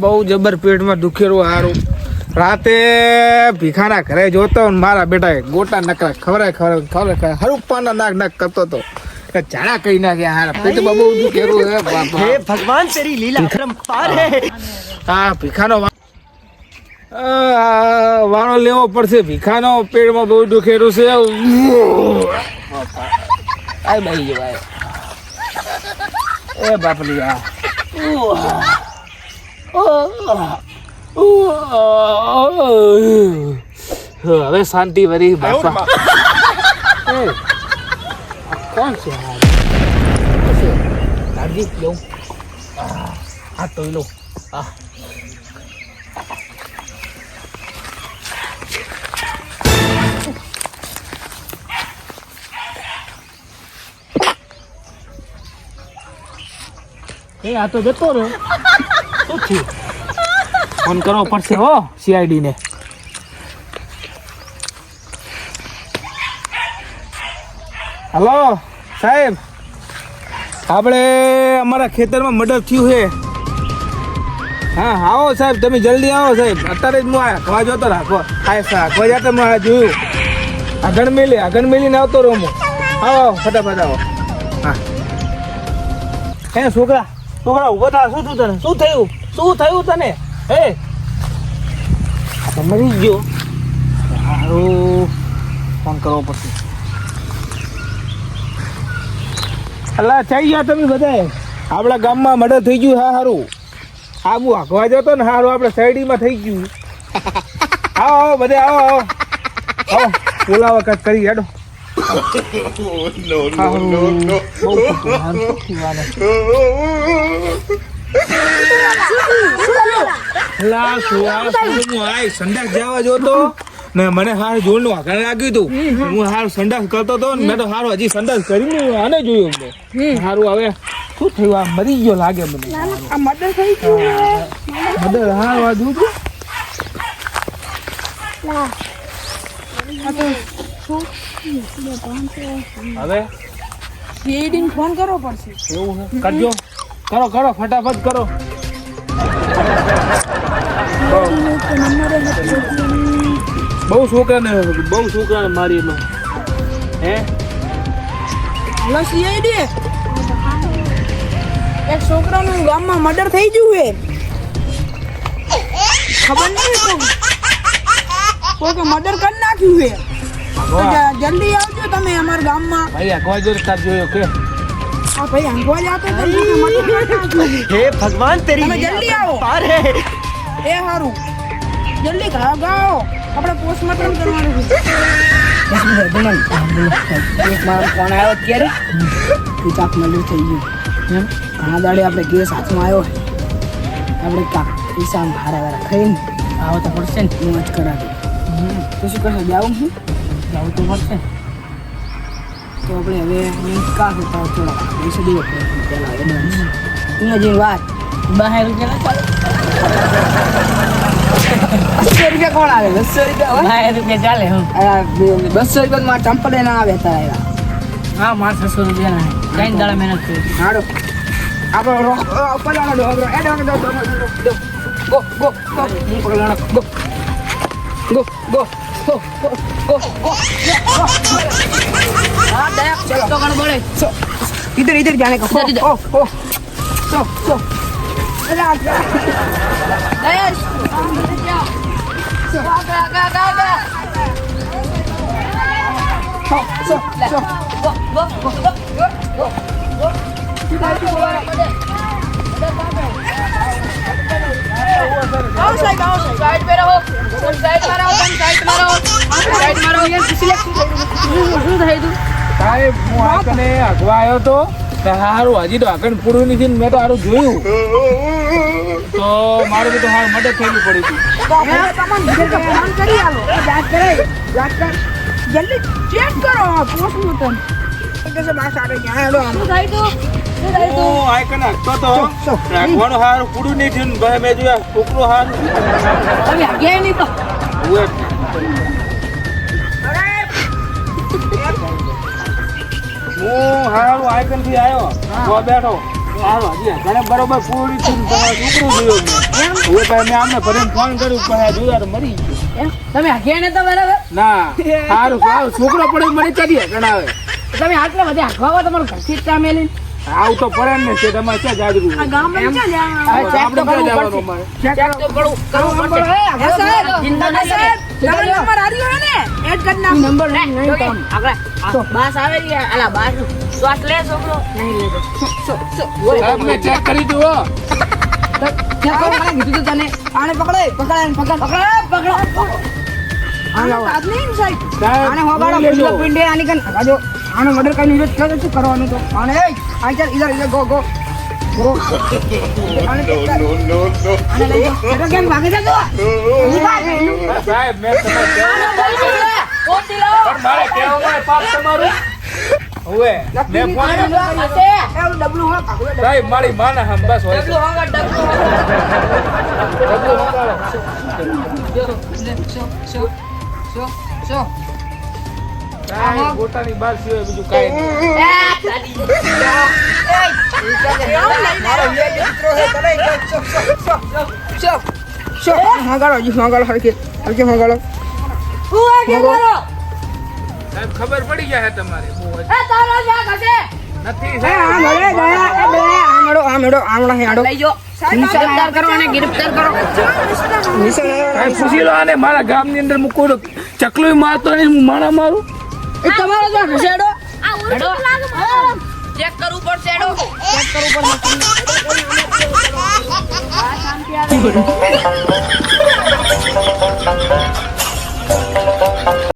બહુ જબર પેટમાં દુખેરું હારું. રાતે ભીખાના ઘરે જોતો મારા બેટા ગોટા નકરા ખવરાય ખવરાય ખવરાય હરું પાના નાક નાક કરતો હતો જાણા કહી ના ગયા હારા. પેટ બહુ દુખેરું હે ભગવાન તેરી લીલા પરમ પાર હે. હા ભીખાનો વાળો લેવો પડશે. ભીખાનો પેટમાં બહુ દુખેરું છે. આય ભાઈ ભાઈ એ બાપલી આ હવે શાંતિ વરી બાપા. કોણ છે? દાદી લઉં આ, તો લઉં આ. એ, આ તો જતો રહ્યો. શું થયું? ફોન કરવો પડશે હો સીઆઈડી ને. હલો, સાહેબ. આપણે અમારા ખેતરમાં મર્ડર થયું છે. હા, આવો સાહેબ, તમે જલ્દી આવો સાહેબ. અત્યારે જ હું આ ખવા જોતો રાખો હા સા ખવા જતો હું આ જોયું. આગળ મેલી આગળ મેલીને આવતો રહું હું. આવો ફટાફટ આવો. હા. હે છોકરા. છોકરા ઊભો થા, શું થયું તને? શું થયું? શું થયું તને? હે? આ તો મરી જ ગયો. સારું ફોન કરવો પડશે. અલા થઈ ગયા તમે બધા આપણા ગામમાં મર્ડર થઈ ગયું, હા સારું આબુ હાંકવા જતો ને સારું આપણે શેરડીમાં થઈ ગયું. આવો આવો, બધે આવો આવો. આવો કંઈક કરી હેડો. No, no, no. આય સંડાસ જવા જોતો ને મને હાર જોડનું આગળ લાગ્યું તું હું હાર સંડાસ કરતો ને મેં તો હારું હજી સંડાસ કરીને આને જોયું મેં હારું હવે શું થયું આ લાગે મને આ થઈ મદર હારું વાજુ જોયું હવે? સીઆઈડી ફોન કરવો પડશે. એવું છે કરજો. કરો કરો ફટાફટ કરો. બહુ છોકરાને બહુ છોકરાને મારી એમાં. હે? હલો સીઆઈડી એક છોકરાનું ગામમાં મર્ડર થઈ ગયું છે. ખબર નહીં કોઈકે મર્ડર કરી નાખ્યું છે. જલ્દી આવજો તમે અમારા ગામમાં. ભાઈ અગવાજર તાર જોયો કે? આ ભાઈ અંગવાજ આતો તો મને હે ભગવાન તેરી તમે જલ્દી આવો. પાર હે. એ હારું. જલ્દી ઘા ગાઓ આપણે પોસ્ટમોર્ટમ કરવાનું છે. એક ફોન આવ્યો અત્યારે. પિતાક મળ્યું થઈ ગયું. એમ ઘણા દાડે આપણે ગેસ હાથમાં આવ્યો આપણે કાક પૈસા હારા વારા ખાઈને ને હું જ કરાવી તો શું કરશો જાઉં હું? જાવું તો પડશે. તો આપણે હવે કાક ઉતાર થોડા. પૈસા દેવો પડે પહેલાં એડવાન્સ અહીંયા જઈને વાત બહાર રૂપિયા બસો રૂપિયા કોણ આવે? બસો રૂપિયા હોય? રૂપિયા ચાલે હું. બસો રૂપિયા મારા ચંપલ ના આવે તારા હા મારે છસો રૂપિયા ના કઈ દાડા મહેનત કરી. હાડો. આપણો પલાણો ડો એ ડો ડો ડો ડો go. Go go go. Go go. इधर इधर जाने का ओ ओ सो सो Oh, એને પૂછી તો સારું હજી તો આગળ પૂરું નથી મેં તો સારું જોયું. તો મારું બધું હાર મદદ થયેલી પડી જલ્દી ચેક કરો પોસ્ટમોર્ટમ થાય તો. હું આઈકન તો રાખવાનું હારું પૂરું નહીં થયું મેં જોયા છોકરો હારું. હું હારું આયકનથી આવ્યો. તો બેઠો. હાલો, ઘરે બરોબર પૂરી થઈને તમારું છોકરું જોયું મેં. હવે તો મેં આમને ભરીને ફોન કર્યું પણ આ જોયા તો મરી ગયું. તમે હાંક્યા ને તો બરાબર? ના સારું સારું છોકરો પડે મરી કરીએ ગણાવે. તમે આટલા બધા હાંકવા તમારું ઘરથી જ કામ મેલીને આવું તો પડે ને છે તમારે ક્યાં ચેક આપણે ક્યાં જવાનું ને? બાસ આવે છે. અલા બાસ. શ્વાસ લે છોકરો નહીં લેતો સાહેબ મેં ચેક કરી દઉં ચેક કરો મને કીધું તને? આને પકડે પકડ પકડ. પકડ પકડ. આનો ને, મર્ડર કરીને ઇરેજ કરે શું કરવાનું તો? આને આ ચાલ ઇધર ઇધર ગો ગો. ગો. આને આને લઈ કેમ ભાગે છે તું સાહેબ મેં તમને કહેવું પણ મારે કહેવામાં પાપ તમારું. હવે મેં ફોન ડબલું ડબલું. સાહેબ મારી માના હમ બસ હોય સિવાય બીજું કાંઈ નહીં. હરખી હગાડો સાહેબ ખબર પડી ગયા છે તમારે. નથી સાહેબ. આ મળે ગયા એ બે આ મળો આ મળો આમળા હેડો સાહેબ, નિશાન કરો અને ગિરફ્તાર કરો. નિશાન સાહેબ લો આને મારા ગામની અંદર હું કોઈ ચકલું મારતો નહીં હું માણા મારું? એ તમારો જો ઘસેડો. ચેક કરવું પડશે એડો